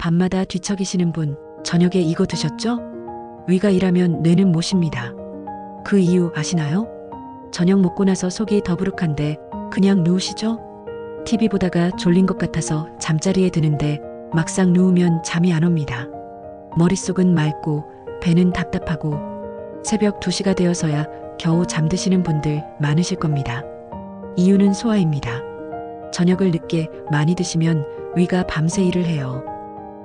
밤마다 뒤척이시는 분, 저녁에 이거 드셨죠? 위가 일하면 뇌는 못 쉽니다. 그 이유 아시나요? 저녁 먹고 나서 속이 더부룩한데 그냥 누우시죠? TV 보다가 졸린 것 같아서 잠자리에 드는데 막상 누우면 잠이 안 옵니다. 머릿속은 맑고 배는 답답하고 새벽 2시가 되어서야 겨우 잠드시는 분들 많으실 겁니다. 이유는 소화입니다. 저녁을 늦게 많이 드시면 위가 밤새 일을 해요.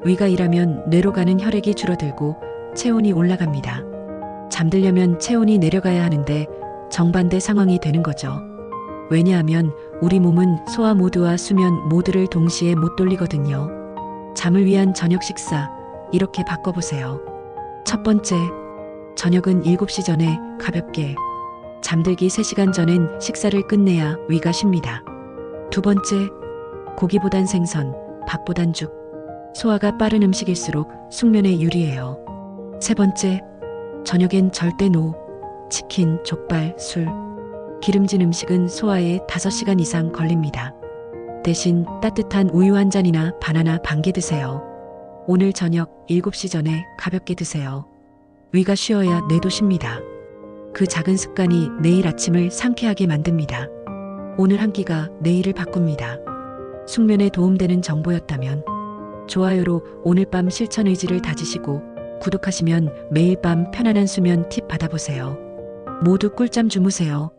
위가 일하면 뇌로 가는 혈액이 줄어들고 체온이 올라갑니다. 잠들려면 체온이 내려가야 하는데 정반대 상황이 되는 거죠. 왜냐하면 우리 몸은 소화 모드와 수면 모드를 동시에 못 돌리거든요. 잠을 위한 저녁 식사, 이렇게 바꿔보세요. 첫 번째, 저녁은 7시 전에 가볍게, 잠들기 3시간 전엔 식사를 끝내야 위가 쉽니다. 두 번째, 고기보단 생선, 밥보단 죽. 소화가 빠른 음식일수록 숙면에 유리해요. 세 번째, 저녁엔 절대 노. 치킨, 족발, 술. 기름진 음식은 소화에 5시간 이상 걸립니다. 대신 따뜻한 우유 한 잔이나 바나나 반 개 드세요. 오늘 저녁 7시 전에 가볍게 드세요. 위가 쉬어야 뇌도 쉽니다. 그 작은 습관이 내일 아침을 상쾌하게 만듭니다. 오늘 한 끼가 내일을 바꿉니다. 숙면에 도움되는 정보였다면 좋아요로 오늘 밤 실천 의지를 다지시고 구독하시면 매일 밤 편안한 수면 팁 받아보세요. 모두 꿀잠 주무세요.